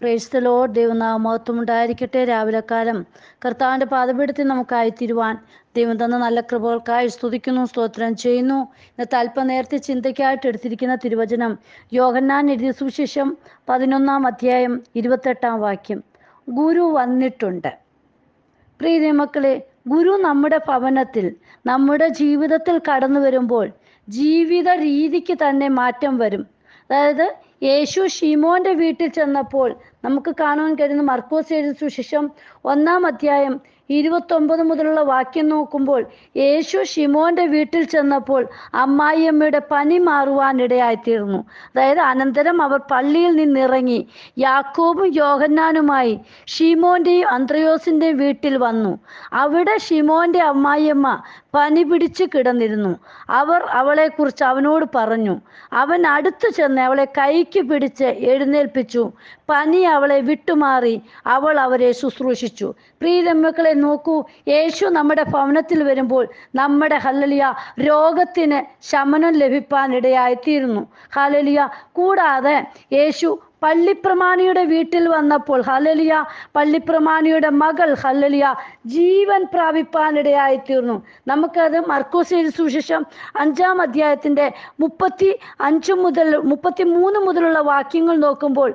പ്രേസ്തലോ ദൈവനാമത്വം ഉണ്ടായിരിക്കട്ടെ രാവിലെ കാലം കർത്താവിന്റെ പാതപീഠത്തിൽ നമുക്കായി തീരുവാൻ ദൈവം തന്ന നല്ല കൃപകൾക്കായി സ്തുതിക്കുന്നു സ്തോത്രം ചെയ്യുന്നു. ഇന്നത്തെ അല്പനേരത്തെ ചിന്തയ്ക്കായിട്ട് എടുത്തിരിക്കുന്ന തിരുവചനം യോഹന്നാൻ എഴുതിയ സുവിശേഷം പതിനൊന്നാം അധ്യായം ഇരുപത്തെട്ടാം വാക്യം. ഗുരു വന്നിട്ടുണ്ട്. പ്രിയ മക്കളെ ഗുരു നമ്മുടെ ഭവനത്തിൽ നമ്മുടെ ജീവിതത്തിൽ കടന്നു വരുമ്പോൾ ജീവിത രീതിക്ക് തന്നെ മാറ്റം വരും. അതായത് യേശു ഷിമോന്റെ വീട്ടിൽ ചെന്നപ്പോൾ നമുക്ക് കാണുവാൻ കഴിയുന്ന മർക്കോസ് എഴുതിയ സുശേഷം ഒന്നാം അധ്യായം ഇരുപത്തൊമ്പത് മുതലുള്ള വാക്യം നോക്കുമ്പോൾ യേശു ഷിമോന്റെ വീട്ടിൽ ചെന്നപ്പോൾ അമ്മായിയമ്മയുടെ പനി മാറുവാനിടയായിത്തീർന്നു. അതായത് അനന്തരം അവർ പള്ളിയിൽ നിന്നിറങ്ങി യാക്കോബും യോഹന്നാനുമായി ഷിമോന്റെയും അന്ത്രയോസിന്റെയും വീട്ടിൽ വന്നു. അവിടെ ഷിമോന്റെ അമ്മായിയമ്മ പനി പിടിച്ച് കിടന്നിരുന്നു. അവർ അവളെക്കുറിച്ച് അവനോട് പറഞ്ഞു. അവൻ അടുത്തു ചെന്ന് അവളെ കൈക്ക് പിടിച്ച് എഴുന്നേൽപ്പിച്ചു. പനി അവളെ വിട്ടുമാറി അവൾ അവരെ ശുശ്രൂഷിച്ചു. പ്രിയരമ്മക്കളെ നോക്കൂ. യേശു നമ്മുടെ ഭവനത്തിൽ വരുമ്പോൾ നമ്മുടെ ഹല്ലലിയ രോഗത്തിന് ശമനം ലഭിക്കാൻ ഇടയായിത്തീരുന്നു ഹലലിയ കൂടാതെ യേശു പള്ളിപ്രമാണിയുടെ വീട്ടിൽ വന്നപ്പോൾ ഹലലിയ പള്ളിപ്രമാണിയുടെ മകൾ ഹല്ലലിയ ജീവൻ പ്രാപിപ്പാനിടയായിത്തീർന്നു. നമുക്കത് മർക്കോസ് സുവിശേഷം അഞ്ചാം അധ്യായത്തിന്റെ മുപ്പത്തി അഞ്ച് മുതൽ മുപ്പത്തി മൂന്ന് മുതലുള്ള വാക്യങ്ങൾ നോക്കുമ്പോൾ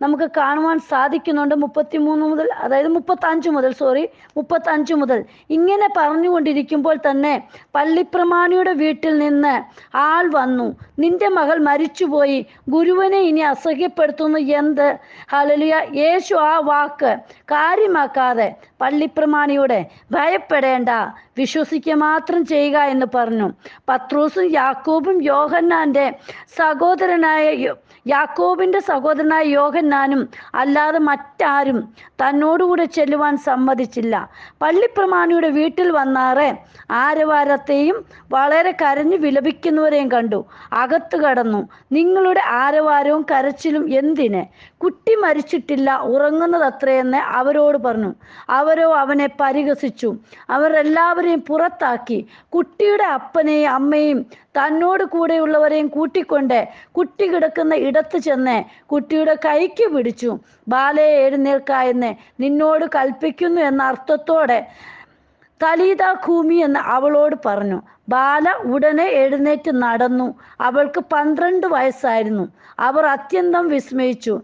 നമുക്ക് കാണുവാൻ സാധിക്കുന്നുണ്ട് മുപ്പത്തി മൂന്ന് മുതൽ അതായത് മുപ്പത്തഞ്ച് മുതൽ സോറി മുപ്പത്തഞ്ച് മുതൽ. ഇങ്ങനെ പറഞ്ഞുകൊണ്ടിരിക്കുമ്പോൾ തന്നെ പള്ളിപ്രമാണിയുടെ വീട്ടിൽ നിന്ന് ആൾ വന്നു. നിന്റെ മകൾ മരിച്ചുപോയി. ഗുരുവിനെ ഇനി അസഹ്യപ്പെടുത്തുന്നു എന്ത്? ഹലലിയ യേശു ആ വാക്ക് കാര്യമാക്കാതെ പള്ളിപ്രമാണിയുടെ ഭയപ്പെടേണ്ട വിശ്വസിക്കുക മാത്രം ചെയ്യുക എന്ന് പറഞ്ഞു. പത്രോസും യാക്കോബും യോഹന്നാന്റെ സഹോദരനായ യാക്കോബിന്റെ സഹോദരനായ യോഹന്നാനും അല്ലാതെ മറ്റാരും തന്നോടുകൂടെ ചെല്ലുവാൻ സമ്മതിച്ചില്ല. പള്ളിപ്രമാണിയുടെ വീട്ടിൽ വന്നാറെ ആരവാരത്തെയും വളരെ കരഞ്ഞു വിലപിക്കുന്നവരെയും കണ്ടു. അകത്ത് കടന്നു. നിങ്ങളുടെ ആരവാരവും കരച്ചിലും എന്തിന്? കുട്ടി മരിച്ചിട്ടില്ല ഉറങ്ങുന്നത് അത്രയെന്ന് അവരോട് പറഞ്ഞു. അവരോ അവനെ പരിഹസിച്ചു. അവരെല്ലാവരെയും പുറത്താക്കി. കുട്ടിയുടെ അപ്പനെയും അമ്മയും തന്നോട് കൂടെയുള്ളവരെയും കൂട്ടിക്കൊണ്ട് കുട്ടി കിടക്കുന്ന ഇടത്ത് ചെന്ന് കുട്ടിയുടെ കൈക്ക് പിടിച്ചു. ബാലയെ എഴുന്നേൽക്ക എന്ന് നിന്നോട് കൽപ്പിക്കുന്നു എന്ന അർത്ഥത്തോടെ തലീത ഭൂമി എന്ന് അവളോട് പറഞ്ഞു. ബാല ഉടനെ എഴുന്നേറ്റ് നടന്നു. അവൾക്ക് പന്ത്രണ്ട് വയസ്സായിരുന്നു. അവർ അത്യന്തം വിസ്മയിച്ചു.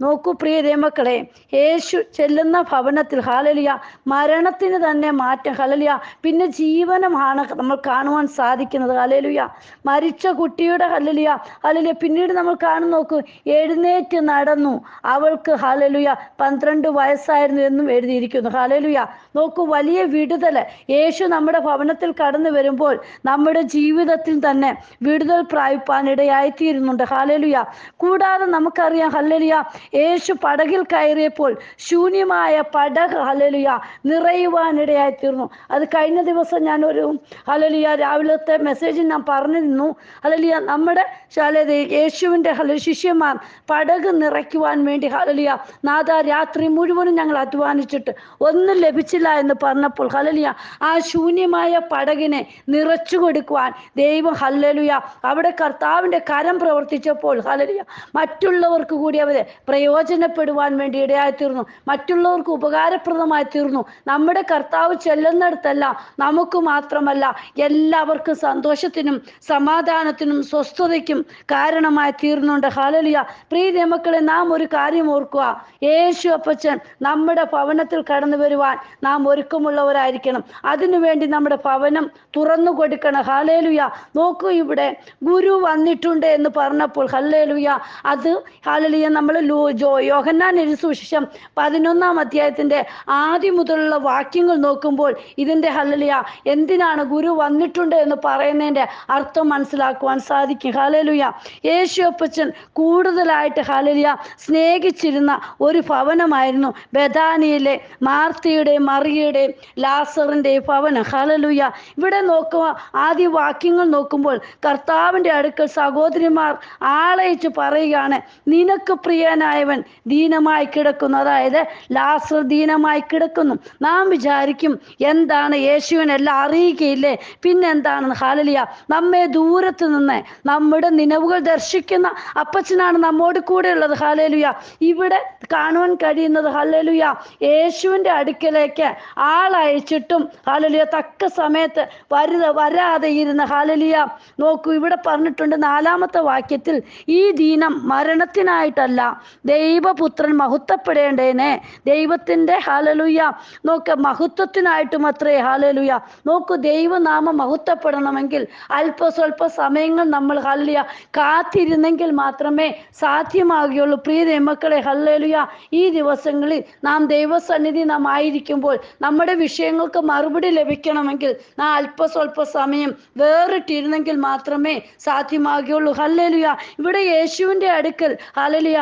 നോക്കൂ പ്രിയ ദേമക്കളെ യേശു ചെല്ലുന്ന ഭവനത്തിൽ ഹലലിയ മരണത്തിന് തന്നെ മാറ്റം ഹലലിയ പിന്നെ ജീവനമാണ് നമ്മൾ കാണുവാൻ സാധിക്കുന്നത് ഹലലിയ മരിച്ച കുട്ടിയുടെ ഹലലിയ ഹലലിയ പിന്നീട് നമ്മൾ കാണും നോക്കൂ എഴുന്നേറ്റ് നടന്നു. അവൾക്ക് ഹലലുയ പന്ത്രണ്ട് വയസ്സായിരുന്നു എന്നും എഴുതിയിരിക്കുന്നു ഹലലുയ നോക്കൂ വലിയ വിടുതൽ യേശു നമ്മുടെ ഭവനത്തിൽ കടന്നു വരുമ്പോൾ നമ്മുടെ ജീവിതത്തിൽ തന്നെ വിടുതൽ പ്രാപിപ്പാൻ ഇടയായിത്തീരുന്നുണ്ട് ഹലലുയ കൂടാതെ നമുക്കറിയാം ഹല്ലലിയ യേശു പടകിൽ കയറിയപ്പോൾ ശൂന്യമായ പടക് ഹലലിയ നിറയുവാനിടയായി തീർന്നു. അത് കഴിഞ്ഞ ദിവസം ഞാൻ ഒരു ഹലലിയ രാവിലത്തെ മെസ്സേജിൽ ഞാൻ പറഞ്ഞിരുന്നു. ഹലലിയ നമ്മുടെ ശാലത യേശുവിന്റെ ഹല ശിഷ്യന്മാർ പടക് നിറയ്ക്കുവാൻ വേണ്ടി ഹലലിയ നാഥ രാത്രി മുഴുവനും ഞങ്ങൾ അധ്വാനിച്ചിട്ട് ഒന്നും ലഭിച്ചില്ല എന്ന് പറഞ്ഞപ്പോൾ ഹലലിയ ആ ശൂന്യമായ പടകിനെ നിറച്ചു കൊടുക്കുവാൻ ദൈവം ഹല്ലലുയ അവിടെ കർത്താവിന്റെ കരം പ്രവർത്തിച്ചപ്പോൾ ഹലലിയ മറ്റുള്ളവർക്ക് കൂടി അവരെ പ്രയോജനപ്പെടുവാൻ വേണ്ടി ഇടയായി തീർന്നു മറ്റുള്ളവർക്ക് ഉപകാരപ്രദമായി തീർന്നു നമ്മുടെ കർത്താവ് ചെല്ലുന്നിടത്തെല്ലാം നമുക്ക് മാത്രമല്ല എല്ലാവർക്കും സന്തോഷത്തിനും സമാധാനത്തിനും സ്വസ്ഥതയ്ക്കും കാരണമായി തീർന്നുണ്ട് ഹാലലിയ പ്രീതി മക്കളെ നാം ഒരു കാര്യം ഓർക്കുക. യേശു അപ്പച്ചൻ നമ്മുടെ ഭവനത്തിൽ കടന്നു വരുവാൻ നാം ഒരുക്കമുള്ളവരായിരിക്കണം. അതിനുവേണ്ടി നമ്മുടെ ഭവനം തുറന്നു കൊടുക്കണം. ഹാലേലുയ നോക്കൂ ഇവിടെ ഗുരു വന്നിട്ടുണ്ട് എന്ന് പറഞ്ഞപ്പോൾ ഹല്ലേലുയ അത് ഹാലലിയ നമ്മൾ ജോ യോഹന്നാൻ സുവിശേഷം പതിനൊന്നാം അധ്യായത്തിന്റെ ആദ്യം മുതലുള്ള വാക്യങ്ങൾ നോക്കുമ്പോൾ ഇതിന്റെ ഹലലിയ എന്തിനാണ് ഗുരു വന്നിട്ടുണ്ട് എന്ന് പറയുന്നതിന്റെ അർത്ഥം മനസ്സിലാക്കുവാൻ സാധിക്കും. ഹലലുയ യേശു അപ്പച്ചൻ കൂടുതലായിട്ട് ഹലലിയ സ്നേഹിച്ചിരുന്ന ഒരു ഭവനമായിരുന്നു ബദാനിയിലെ മാർത്തിയുടെയും മറിയയുടെയും ലാസറിന്റെ ഭവനം. ഹലലുയ ഇവിടെ നോക്കുക ആദ്യ വാക്യങ്ങൾ നോക്കുമ്പോൾ കർത്താവിന്റെ അടുക്കൽ സഹോദരിമാർ ആളയച്ച് പറയുകയാണ് നിനക്ക് പ്രിയനായവൻ ദീനമായി കിടക്കുന്നു. അതായത് ലാസർ ദീനമായി കിടക്കുന്നു. നാം വിചാരിക്കും എന്താണ് യേശുവിനെല്ലാം അറിയുകയില്ലേ? പിന്നെന്താണെന്ന്? ഹാലലിയ നമ്മെ ദൂരത്ത് നിന്ന് നമ്മുടെ നിലവുകൾ ദർശിക്കുന്ന അപ്പച്ചനാണ് നമ്മോട് കൂടെ ഉള്ളത് ഹാലലുയ ഇവിടെ കാണുവാൻ കഴിയുന്നത് ഹല്ലേലൂയ യേശുവിന്റെ അടുക്കലേക്ക് ആളയച്ചിട്ടും ഹാലലിയ തക്ക സമയത്ത് വരുത വരാതെ ഇരുന്ന് ഹാലലിയ നോക്കൂ ഇവിടെ പറഞ്ഞിട്ടുണ്ട് നാലാമത്തെ വാക്യത്തിൽ ഈ ദീനം മരണത്തിനായിട്ടല്ല ദൈവപുത്രൻ മഹത്വപ്പെടേണ്ടേനെ. ദൈവത്തിന്റെ ഹാലലുയ. നോക്ക് മഹത്വത്തിനായിട്ട് മാത്രമേ ഹാലലുയ. നോക്ക് ദൈവനാമം മഹത്വപ്പെടണമെങ്കിൽ അല്പ സ്വല്പ സമയങ്ങൾ നമ്മൾ ഹല്ലിയ കാത്തിരുന്നെങ്കിൽ മാത്രമേ സാധ്യമാകുകയുള്ളൂ. പ്രിയ ദൈവമക്കളെ ഹല്ലലുയ ഈ ദിവസങ്ങളിൽ നാം ദൈവസന്നിധി നാം ആയിരിക്കുമ്പോൾ നമ്മുടെ വിഷയങ്ങൾക്ക് മറുപടി ലഭിക്കണമെങ്കിൽ നാം അല്പ സ്വല്പ സമയം വേറിട്ടിരുന്നെങ്കിൽ മാത്രമേ സാധ്യമാകുകയുള്ളൂ. ഹല്ലലുയ ഇവിടെ യേശുവിന്റെ അടുക്കൽ ഹല്ലേലുയ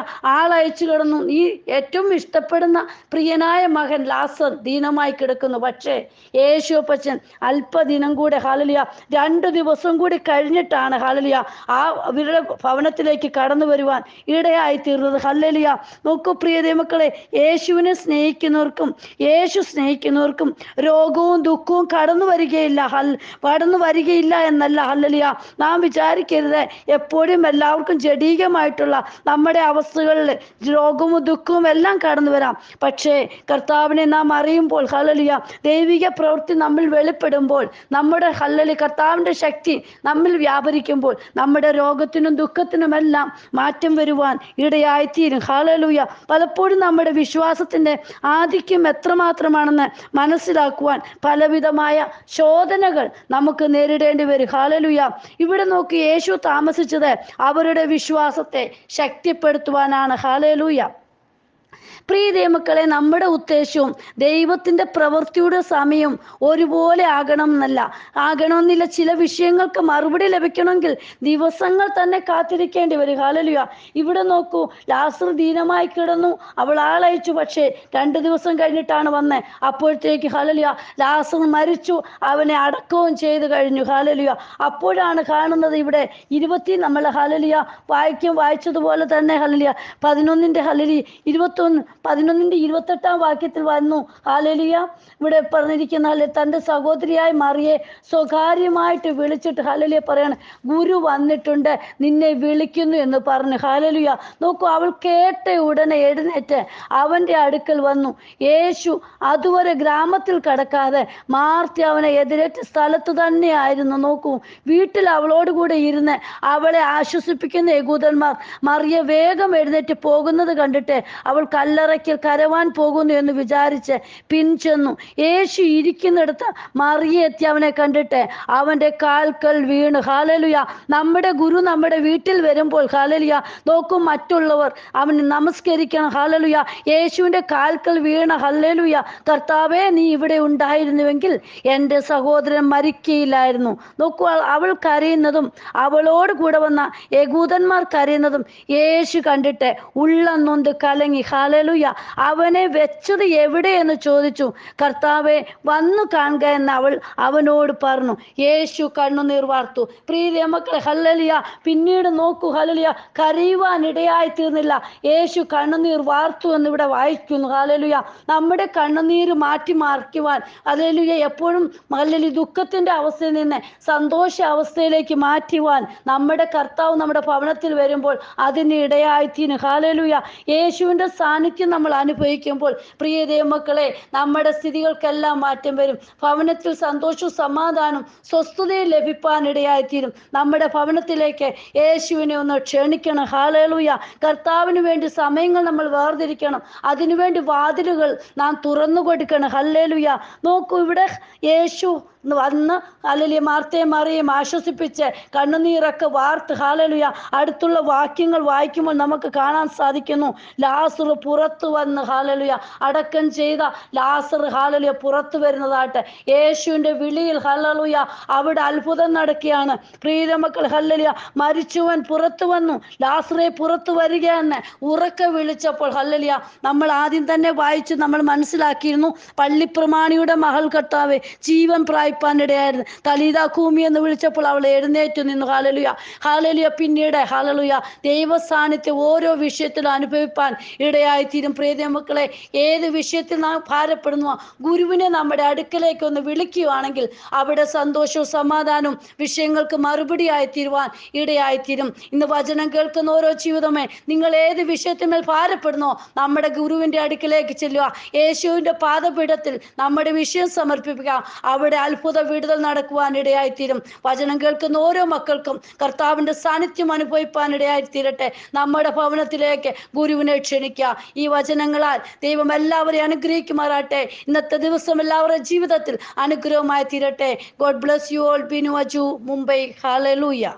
ആളയച്ചു കിടന്നു. നീ ഏറ്റവും ഇഷ്ടപ്പെടുന്ന പ്രിയനായ മകൻ ലാസർ ദീനമായി കിടക്കുന്നു. പക്ഷേ യേശു അപ്പച്ചൻ അല്പദിനം കൂടെ ഹാലലിയ രണ്ടു ദിവസം കൂടി കഴിഞ്ഞിട്ടാണ് ഹാലലിയ ആ അവരുടെ ഭവനത്തിലേക്ക് കടന്നു വരുവാൻ ഇടയായി തീർന്നത്. ഹല്ലലിയ നോക്കൂ പ്രിയ ദൈവമക്കളെ യേശുവിനെ സ്നേഹിക്കുന്നവർക്കും യേശു സ്നേഹിക്കുന്നവർക്കും രോഗവും ദുഃഖവും കടന്നു വരികയില്ല. ഹൽ കടന്നു വരികയില്ല എന്നല്ല ഹല്ലലിയ നാം വിചാരിക്കരുത്. എപ്പോഴും എല്ലാവർക്കും ജഡീകമായിട്ടുള്ള നമ്മുടെ അവസ്ഥകളിൽ രോഗവും ദുഃഖവും എല്ലാം കടന്നു വരാം. പക്ഷേ കർത്താവിനെ നാം അറിയുമ്പോൾ ഹല്ലലിയ ദൈവിക പ്രവൃത്തി നമ്മിൽ വെളിപ്പെടുമ്പോൾ നമ്മുടെ ഹല്ലലി കർത്താവിന്റെ ശക്തി നമ്മിൽ വ്യാപരിക്കുമ്പോൾ നമ്മുടെ രോഗത്തിനും ദുഃഖത്തിനുമെല്ലാം മാറ്റം വരുവാൻ ഇടയായിത്തീരും. ഹാലലൂയ പലപ്പോഴും നമ്മുടെ വിശ്വാസത്തിന്റെ ആധിക്യം എത്രമാത്രമാണെന്ന് മനസ്സിലാക്കുവാൻ പലവിധമായ ശോധനകൾ നമുക്ക് നേരിടേണ്ടി വരും. ഹാലലൂയ ഇവിടെ നോക്കി യേശു താമസിച്ചത് അവരുടെ വിശ്വാസത്തെ ശക്തിപ്പെടുത്തുവാനാണ്. ഹാലലൂയ പ്രിയ ദൈവമക്കളെ നമ്മുടെ ഉദ്ദേശവും ദൈവത്തിന്റെ പ്രവൃത്തിയുടെ സമയം ഒരുപോലെ ആകണം എന്നല്ല. ആകണമെന്നില്ല ചില വിഷയങ്ങൾക്ക് മറുപടി ലഭിക്കണമെങ്കിൽ ദിവസങ്ങൾ തന്നെ കാത്തിരിക്കേണ്ടി വരും. ഹാലലുയ ഇവിടെ നോക്കൂ ലാസർ ദീനമായി കിടന്നു. അവൾ ആളയച്ചു പക്ഷേ രണ്ട് ദിവസം കഴിഞ്ഞിട്ടാണ് വന്നത് അപ്പോഴത്തേക്ക് ഹാലലുയ ലാസർ മരിച്ചു. അവനെ അടക്കവും ചെയ്തു കഴിഞ്ഞു. ഹാലലുയ അപ്പോഴാണ് കാണുന്നത് ഇവിടെ ഇരുപത്തി നമ്മൾ ഹലലിയ വായിക്കും വായിച്ചതുപോലെ തന്നെ ഹലലിയ പതിനൊന്നിന്റെ ഹലലി ഇരുപത്തൊന്ന് പതിനൊന്നിന്റെ ഇരുപത്തെട്ടാം വാക്യത്തിൽ വന്നു. ഹാലലിയ ഇവിടെ പറഞ്ഞിരിക്കുന്ന അല്ലെ തന്റെ സഹോദരിയായി മറിയെ സ്വകാര്യമായിട്ട് വിളിച്ചിട്ട് ഹാലലിയ പറയാണ്. ഗുരു വന്നിട്ടുണ്ട് നിന്നെ വിളിക്കുന്നു എന്ന് പറഞ്ഞു. ഹാലലിയ നോക്കൂ അവൾ കേട്ട ഉടനെ എഴുന്നേറ്റ് അവന്റെ അടുക്കൽ വന്നു. യേശു അതുവരെ ഗ്രാമത്തിൽ കടക്കാതെ മാർത്തി അവനെ എതിരേറ്റ സ്ഥലത്ത് തന്നെയായിരുന്നു. നോക്കൂ വീട്ടിൽ അവളോട് കൂടെ ഇരുന്ന് അവളെ ആശ്വസിപ്പിക്കുന്ന യകൂദന്മാർ മറിയ വേഗം എഴുന്നേറ്റ് പോകുന്നത് കണ്ടിട്ട് അവൾ കല്ലറയ്ക്കൽ കരവാൻ പോകുന്നു എന്ന് വിചാരിച്ച് പിൻചെന്നു യേശു ഇരിക്കുന്നിടത്ത് മറിയെത്തി അവനെ കണ്ടിട്ട് അവന്റെ കാൽക്കൽ വീണ്. ഹാലലുയ നമ്മുടെ ഗുരു നമ്മുടെ വീട്ടിൽ വരുമ്പോൾ ഹാലലുയ നോക്കും മറ്റുള്ളവർ അവന് നമസ്കരിക്കണം. ഹാലലുയ യേശുവിന്റെ കാൽക്കൽ വീണ ഹല്ലലുയ. കർത്താവേ നീ ഇവിടെ ഉണ്ടായിരുന്നുവെങ്കിൽ എന്റെ സഹോദരൻ മരിക്കയില്ലായിരുന്നു. നോക്കൂ അവൾ- കരയുന്നതും അവളോട് കൂടെ വന്ന യകൂദന്മാർ കരയുന്നതും യേശു കണ്ടിട്ട് ഉള്ളം കലങ്ങി. ഹാലലുയ അവനെ വെച്ചത് എവിടെയെന്ന് ചോദിച്ചു. കർത്താവെ വന്നു കാണുക എന്ന് അവൾ അവനോട് പറഞ്ഞു. യേശു കണ്ണുനീർ വാർത്തു. പ്രീതി മക്കളെ ഹല്ലലിയ. പിന്നീട് നോക്കൂ ഹലലിയ കരയുവാൻ ഇടയായി തീർന്നില്ല യേശു കണ്ണുനീർ വാർത്തു എന്ന് ഇവിടെ വായിക്കുന്നു. ഹലലുയ നമ്മുടെ കണ്ണുനീര് മാറ്റി മറിക്കുവാൻ. ഹലലുയ എപ്പോഴും ഹലലി ദുഃഖത്തിന്റെ അവസ്ഥയിൽ നിന്ന് സന്തോഷ അവസ്ഥയിലേക്ക് മാറ്റുവാൻ നമ്മുടെ കർത്താവ് നമ്മുടെ ഭവനത്തിൽ വരുമ്പോൾ അതിന് ഇടയായി ഇടയായിത്തീനും ഹാലലുയ യേശുവിന്റെ സാന്നിധ്യം നമ്മൾ അനുഭവിക്കുമ്പോൾ പ്രിയ ദൈവമക്കളെ നമ്മുടെ സ്ഥിതികൾക്കെല്ലാം മാറ്റം വരും. ഭവനത്തിൽ സന്തോഷവും സമാധാനവും സ്വസ്ഥതയും ലഭിപ്പാനിടയായിത്തീരും. നമ്മുടെ ഭവനത്തിലേക്ക് യേശുവിനെ ഒന്ന് ക്ഷണിക്കണം. ഹാലലുയ കർത്താവിന് വേണ്ടി സമയങ്ങൾ നമ്മൾ വേർതിരിക്കണം. അതിനുവേണ്ടി വാതിലുകൾ നാം തുറന്നു കൊടുക്കണം. ഹല്ലേലുയ. നോക്കൂ ഇവിടെ യേശു വന്ന് അല്ലെങ്കിൽ മാർത്തയും മറിയും ആശ്വസിപ്പിച്ച് കണ്ണുനീരൊക്കെ വാർത്ത് ഹാലലുയ അടുത്തുള്ള വാക്യങ്ങൾ വായിക്കുമ്പോൾ നമുക്ക് കാണാൻ സാധിക്കുന്നു. ലാസർ പുറത്തു വന്ന് ഹാലലുയ അടക്കം ചെയ്ത ലാസർ ഹാലലുയ പുറത്തു വരുന്നതായിട്ട് യേശുവിന്റെ വിളിയിൽ ഹലലുയ അവിടെ അത്ഭുതം നടക്കുകയാണ്. പ്രീതമക്കൾ ഹല്ലലിയ മരിച്ചുവൻ പുറത്തു വന്നു. ലാസറെ പുറത്തു വരികയെന്ന് ഉറക്കെ വിളിച്ചപ്പോൾ ഹല്ലലിയ നമ്മൾ ആദ്യം തന്നെ വായിച്ച് നമ്മൾ മനസ്സിലാക്കിയിരുന്നു. പള്ളിപ്രമാണിയുടെ മകൾ കർത്താവ് ജീവൻ പ്രായ്പാനിടയായിരുന്നു തലീത കൂമി എന്ന് വിളിച്ചപ്പോൾ അവൾ എഴുന്നേറ്റ് നിന്നു ഹാലലുയ ഹാലലുയ പിന്നീട് ഹാലലുയ ദൈവ സാന്നിധ്യം ഓരോ വിഷയത്തിലും അനുഭവിപ്പാൻ ഇടയായി തീരും പ്രിയ മക്കളെ ഏത് വിഷയത്തിൽ നാം ഭാരപ്പെടുന്നു ഗുരുവിനെ നമ്മുടെ അടുക്കലേക്ക് ഒന്ന് വിളിക്കുകയാണെങ്കിൽ അവിടെ സന്തോഷവും സമാധാനവും വിഷയങ്ങൾക്ക് മറുപടിയായി തീരുവാൻ ഇടയായിത്തീരും. ഇന്ന് വചനം കേൾക്കുന്ന ഓരോ ജീവിതമേ നിങ്ങൾ ഏത് വിഷയത്തിന്മേൽ ഭാരപ്പെടുന്നോ നമ്മുടെ ഗുരുവിന്റെ അടുക്കലേക്ക് ചെല്ലുക. യേശുവിന്റെ പാദപീഠത്തിൽ നമ്മുടെ വിഷയം സമർപ്പിക്കുക. അവിടെ അത്ഭുത വിടുതൽ നടക്കുവാൻ ഇടയായിത്തീരും. വചനം കേൾക്കുന്ന ഓരോ മക്കൾക്കും കർത്താവിന്റെ സാന്നിധ്യം അനുഭവിപ്പാൻ ഇടയായിത്തീരട്ടെ. നമ്മുടെ ഭവനത്തിലേക്ക് ഗുരുവിനെ ക്ഷണിക്കുക. ഈ വചനങ്ങളാൽ ദൈവം എല്ലാവരെയും അനുഗ്രഹിക്കുമാറാട്ടെ ഇന്നത്തെ ദിവസം എല്ലാവരുടെ ജീവിതത്തിൽ അനുഗ്രഹമായി തീരട്ടെ. God bless you all Binu Aju Mumbai hallelujah